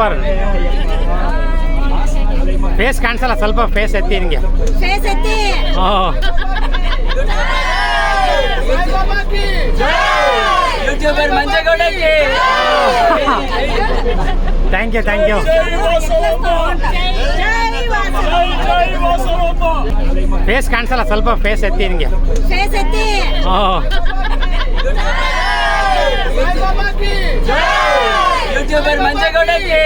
Super face ಕಾಣಿಸಲ್ಲ ಸ್ವಲ್ಪ face ಎತ್ತಿ ನಿಮಗೆ thank you thank you face ಕಾಣಿಸಲ್ಲ ಸ್ವಲ್ಪ ಫೇಸ್ ಎತ್ತಿ ನಿಮಗೆ ಫೇಸ್ ಎತ್ತಿ. ಓ ಯೂಟ್ಯೂಬರ್ ಮಂಜೇಗೌಡಕ್ಕೆ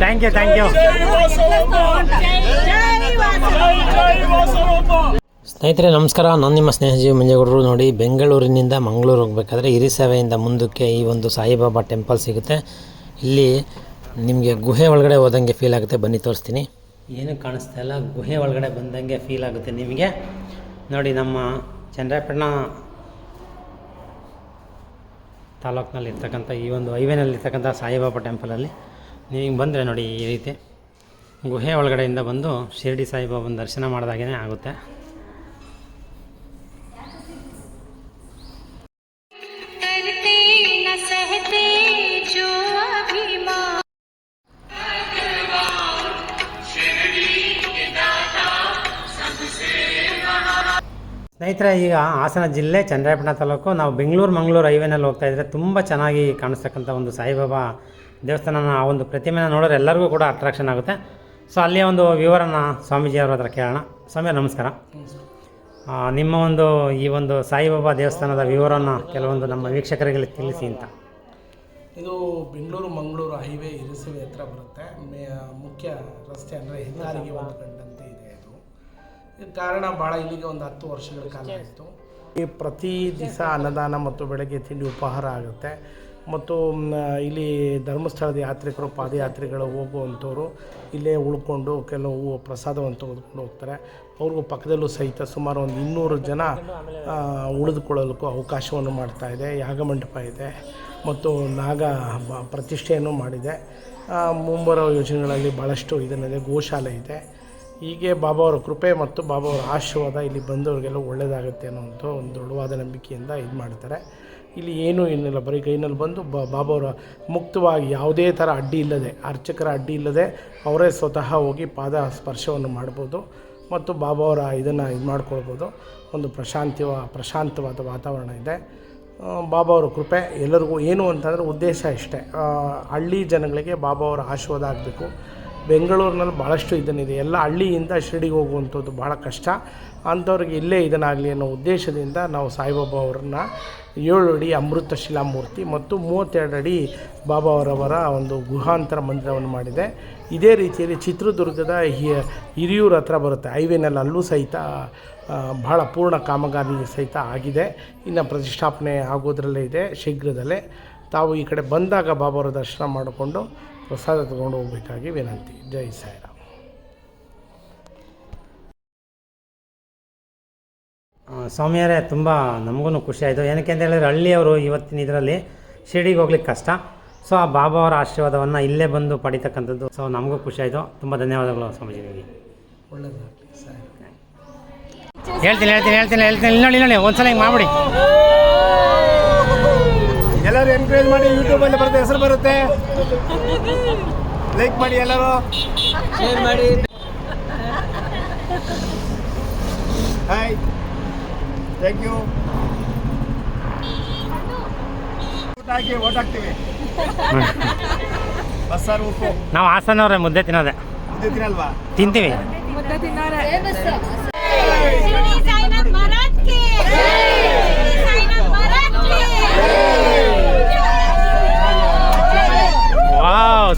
ಥ್ಯಾಂಕ್ ಯು ಥ್ಯಾಂಕ್ ಯು ಸ್ನೇಹಿತರೆ ನಮಸ್ಕಾರ. ನಾನು ನಿಮ್ಮ ಸ್ನೇಹಜೀವಿ ಮಂಜೇಗೌಡರು. ನೋಡಿ ಬೆಂಗಳೂರಿನಿಂದ ಮಂಗಳೂರು ಹೋಗಬೇಕಾದ್ರೆ ಹಿರಿಸೇವೆಯಿಂದ ಮುಂದಕ್ಕೆ ಈ ಒಂದು ಸಾಯಿಬಾಬಾ ಟೆಂಪಲ್ ಸಿಗುತ್ತೆ. ಇಲ್ಲಿ ನಿಮಗೆ ಗುಹೆ ಒಳಗಡೆ ಹೋದಂಗೆ ಫೀಲ್ ಆಗುತ್ತೆ. ಬನ್ನಿ ತೋರಿಸ್ತೀನಿ. ಏನು ಕಾಣಿಸ್ತಾ ಇಲ್ಲ. ಗುಹೆ ಒಳಗಡೆ ಬಂದಂಗೆ ಫೀಲ್ ಆಗುತ್ತೆ ನಿಮಗೆ. ನೋಡಿ ನಮ್ಮ ಚಂದ್ರಾಯಪಟ್ಟಣ ತಾಲೂಕಿನಲ್ಲಿ ಇರ್ತಕ್ಕಂಥ ಈ ಒಂದು ಹೈವೇನಲ್ಲಿರ್ತಕ್ಕಂಥ ಸಾಯಿಬಾಬಾ ಟೆಂಪಲಲ್ಲಿ. ನೀವು ಹಿಂಗೆ ಬಂದರೆ ನೋಡಿ ಈ ರೀತಿ. ಗುಹೆ ಒಳಗಡೆಯಿಂದ ಬಂದು ಶಿರಡಿ ಸಾಯಿಬಾಬನ ದರ್ಶನ ಮಾಡಿದಾಗೇ ಆಗುತ್ತೆ. ಸ್ನೇಹಿತರೆ, ಈಗ ಹಾಸನ ಜಿಲ್ಲೆ ಚಂದ್ರಾಯಪಟ್ಟಣ ತಾಲೂಕು, ನಾವು ಬೆಂಗಳೂರು, ಮಂಗಳೂರು ಹೈವೇನಲ್ಲಿ ಹೋಗ್ತಾ ಇದ್ದರೆ ತುಂಬ ಚೆನ್ನಾಗಿ ಕಾಣಿಸ್ತಕ್ಕಂಥ ಒಂದು ಸಾಯಿಬಾಬಾ ದೇವಸ್ಥಾನನ ಆ ಒಂದು ಪ್ರತಿಮೆನ ನೋಡೋರು ಎಲ್ಲರಿಗೂ ಕೂಡ ಅಟ್ರಾಕ್ಷನ್ ಆಗುತ್ತೆ. ಸೊ ಅಲ್ಲಿಯ ಒಂದು ವಿವರನ ಸ್ವಾಮೀಜಿಯವ್ರ ಹತ್ರ ಕೇಳೋಣ. ಸ್ವಾಮಿ ನಮಸ್ಕಾರ. ನಿಮ್ಮ ಒಂದು ಈ ಒಂದು ಸಾಯಿಬಾಬಾ ದೇವಸ್ಥಾನದ ವಿವರನ ಕೆಲವೊಂದು ನಮ್ಮ ವೀಕ್ಷಕರಿಗೆ ತಿಳಿಸಿ ಅಂತ. ಇದು ಬೆಂಗಳೂರು, ಮಂಗಳೂರು ಹೈವೇ ಇರಿಸುವೆ ಹತ್ರ ಬರುತ್ತೆ. ಮುಖ್ಯ ರಸ್ತೆ ಅಂದರೆ ಹೆದ್ದಾರಿಗೆ ಒಂದು ಇದೆ. ಕಾರಣ ಭಾಳ ಇಲ್ಲಿಗೆ ಒಂದು ಹತ್ತು ವರ್ಷಗಳ ಕಾಲ ಆಯಿತು. ಈ ಪ್ರತಿ ದಿವಸ ಅನ್ನದಾನ ಮತ್ತು ಬೆಳಗ್ಗೆ ತಿಂಡಿ ಉಪಹಾರ ಆಗುತ್ತೆ. ಮತ್ತು ಇಲ್ಲಿ ಧರ್ಮಸ್ಥಳದ ಯಾತ್ರಿಕರು ಪಾದಯಾತ್ರಿಗಳು ಹೋಗುವಂಥವ್ರು ಇಲ್ಲೇ ಉಳ್ಕೊಂಡು ಕೆಲವು ಪ್ರಸಾದವನ್ನು ತೆಗೆದುಕೊಂಡು ಹೋಗ್ತಾರೆ. ಅವ್ರಿಗೂ ಪಕ್ಕದಲ್ಲೂ ಸಹಿತ ಸುಮಾರು ಒಂದು ಇನ್ನೂರು ಜನ ಉಳಿದುಕೊಳ್ಳಲಿಕ್ಕೂ ಅವಕಾಶವನ್ನು ಮಾಡ್ತಾ ಇದೆ. ಯಾಗಮಂಟಪ ಇದೆ. ಮತ್ತು ನಾಗ ಬ- ಪ್ರತಿಷ್ಠೆಯನ್ನು ಮಾಡಿದೆ. ಮುಂಬರುವ ಮುಂಬರೋ ಯೋಜನೆಗಳಲ್ಲಿ ಭಾಳಷ್ಟು ಇದನ್ನಿದೆ ಗೋಶಾಲೆ ಇದೆ. ಹೀಗೆ ಬಾಬಾ ಅವರ ಕೃಪೆ ಮತ್ತು ಬಾಬಾ ಅವರ ಆಶೀರ್ವಾದ ಇಲ್ಲಿ ಬಂದವರಿಗೆಲ್ಲ ಒಳ್ಳೆಯದಾಗುತ್ತೆ ಅನ್ನೋಂಥ ಒಂದು ದೃಢವಾದ ನಂಬಿಕೆಯಿಂದ ಇದು ಮಾಡ್ತಾರೆ. ಇಲ್ಲಿ ಏನೂ ಏನಿಲ್ಲ, ಬರೀ ಕೈನಲ್ಲಿ ಬಂದು ಬಾಬಾ ಅವರ ಮುಕ್ತವಾಗಿ ಯಾವುದೇ ಥರ ಅಡ್ಡಿ ಇಲ್ಲದೆ, ಅರ್ಚಕರ ಅಡ್ಡಿ ಇಲ್ಲದೆ ಅವರೇ ಸ್ವತಃ ಹೋಗಿ ಪಾದ ಸ್ಪರ್ಶವನ್ನು ಮಾಡ್ಬೋದು ಮತ್ತು ಬಾಬಾ ಅವರ ಇದನ್ನು ಇದು ಮಾಡ್ಕೊಳ್ಬೋದು. ಒಂದು ಪ್ರಶಾಂತಿ ಪ್ರಶಾಂತವಾದ ವಾತಾವರಣ ಇದೆ. ಬಾಬಾ ಅವರ ಕೃಪೆ ಎಲ್ಲರಿಗೂ ಏನು ಅಂತಂದರೆ ಉದ್ದೇಶ ಇಷ್ಟೇ. ಹಳ್ಳಿ ಜನಗಳಿಗೆ ಬಾಬಾ ಅವರ ಆಶೀರ್ವಾದ ಆಗಬೇಕು. ಬೆಂಗಳೂರಿನಲ್ಲಿ ಭಾಳಷ್ಟು ಇದನ್ನಿದೆ. ಎಲ್ಲ ಹಳ್ಳಿಯಿಂದ ಶಿರಡಿಗೆ ಹೋಗುವಂಥದ್ದು ಭಾಳ ಕಷ್ಟ. ಅಂಥವ್ರಿಗೆ ಇಲ್ಲೇ ಇದನ್ನಾಗಲಿ ಅನ್ನೋ ಉದ್ದೇಶದಿಂದ ನಾವು ಸಾಯಿಬಾಬಾ ಅವರನ್ನ ಏಳು ಅಡಿ ಅಮೃತ ಶಿಲಾಮೂರ್ತಿ ಮತ್ತು ಮೂವತ್ತೆರಡು ಅಡಿ ಬಾಬಾ ಅವರವರ ಒಂದು ಗುಹಾಂತರ ಮಂದಿರವನ್ನು ಮಾಡಿದೆ. ಇದೇ ರೀತಿಯಲ್ಲಿ ಚಿತ್ರದುರ್ಗದ ಹಿರಿಯೂರ ಹತ್ರ ಬರುತ್ತೆ. ಹೈವೇನಲ್ಲಿ ಅಲ್ಲೂ ಸಹಿತ ಬಹಳ ಪೂರ್ಣ ಕಾಮಗಾರಿ ಸಹಿತ ಆಗಿದೆ. ಇನ್ನು ಪ್ರತಿಷ್ಠಾಪನೆ ಆಗೋದ್ರಲ್ಲೇ ಇದೆ ಶೀಘ್ರದಲ್ಲೇ. ತಾವು ಈ ಕಡೆ ಬಂದಾಗ ಬಾಬಾವರ ದರ್ಶನ ಮಾಡಿಕೊಂಡು ಪ್ರಸಾದ ತಗೊಂಡು ಹೋಗಬೇಕಾಗಿ ವಿನಂತಿ. ಜೈ ಸಾಯಿರಾಮ್. ಸ್ವಾಮಿಯರೇ ಸ್ವಾಮಿಯವರೇ ತುಂಬ ನಮಗೂ ಖುಷಿ ಆಯಿತು ಏನಕ್ಕೆ ಅಂತ ಹೇಳಿದ್ರೆ ಹಳ್ಳಿಯವರು ಇವತ್ತಿನ ಇದರಲ್ಲಿ ಶಿರಡಿಗೆ ಹೋಗ್ಲಿಕ್ಕೆ ಕಷ್ಟ. ಸೊ ಆ ಬಾಬಾ ಅವರ ಆಶೀರ್ವಾದವನ್ನು ಇಲ್ಲೇ ಬಂದು ಪಡಿತಕ್ಕಂಥದ್ದು. ಸೊ ನಮಗೂ ಖುಷಿ ಆಯಿತು ತುಂಬ ಧನ್ಯವಾದಗಳು ಸ್ವಾಮೀಜಿ ನಿಮಗೆ ಹೇಳ್ತೀನಿ ಹೇಳ್ತೀನಿ ಹೇಳ್ತೀನಿ ಹೇಳ್ತೀನಿ. ಇಲ್ಲಿ ನೋಡಿ ಇಲ್ಲಿ ನೋಡಿ. ಒಂದ್ಸಲ ಹಿಂಗೆ ಮಾಡ್ಬಿಡಿ. ಎಲ್ಲರೂ ಎನ್ಕರೇಜ್ ಮಾಡಿ ಯೂಟ್ಯೂಬಲ್ಲಿ ಬರುತ್ತೆ ಹೆಸರು ಬರುತ್ತೆ. ಲೈಕ್ ಮಾಡಿ ಎಲ್ಲರೂ. ಶೇರ್ ಮಾಡಿ. ಹಾಯ್ ಥ್ಯಾಂಕ್ ಯು ಊಟ ಹಾಕಿ ಓಟ್ ಹಾಕ್ತೀವಿ ಬಸ್ಸಾರು ಉಪ್ಪು ನಾವು ಹಾಸನವ್ರೆ ಮುದ್ದೆ ತಿನ್ನೋದೆ. ಮುದ್ದೆ ತಿನ್ನಲ್ವಾ? ತಿಂತೀವಿ. ಮುದ್ದೆ ತಿನ್ನೋರೆ.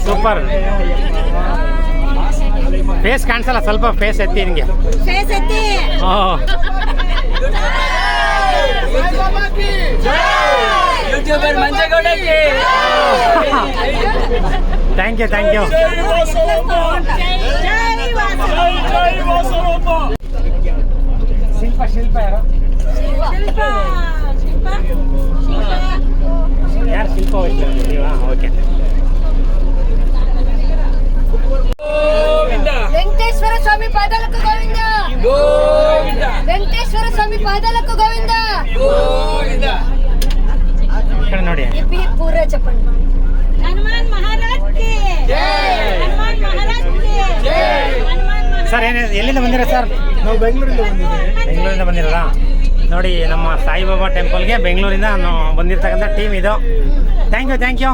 ಸೂಪರ್. ಫೇಸ್ ಕಾಣಿಸಲ್ಲ ಸ್ವಲ್ಪ ಫೇಸ್ ಎತ್ತಿ ನಿಮಗೆ ಫೇಸ್ ಎತ್ತಿ. ಓ YouTuber ಮಂಜೇಗೌಡಕ್ಕೆ. Thank you thank you Shilpa Shilpa ಯಾರು? ಶಿಲ್ಪ ಶಿಲ್ಪ. ಯಾರು ಶಿಲ್ಪ ನೀವಾ? ಓಕೆ పాదాలకు ಗೋವಿಂದ. హిప్ హిప్ ಸರ್ ಏನ ಎಲ್ಲಿಂದ ಬಂದಿರ ಸರ್? ನಾವು ಬೆಂಗಳೂರಿಂದ ಬಂದಿದ್ದೀವಿ. ಬೆಂಗಳೂರಿಂದ ಬಂದಿರಲ್ಲ ನೋಡಿ ನಮ್ಮ ಸಾಯಿಬಾಬಾ ಟೆಂಪಲ್ಗೆ ಬೆಂಗಳೂರಿಂದ ಬಂದಿರತಕ್ಕಂಥ ಟೀಮ್ ಇದು. Thank you thank you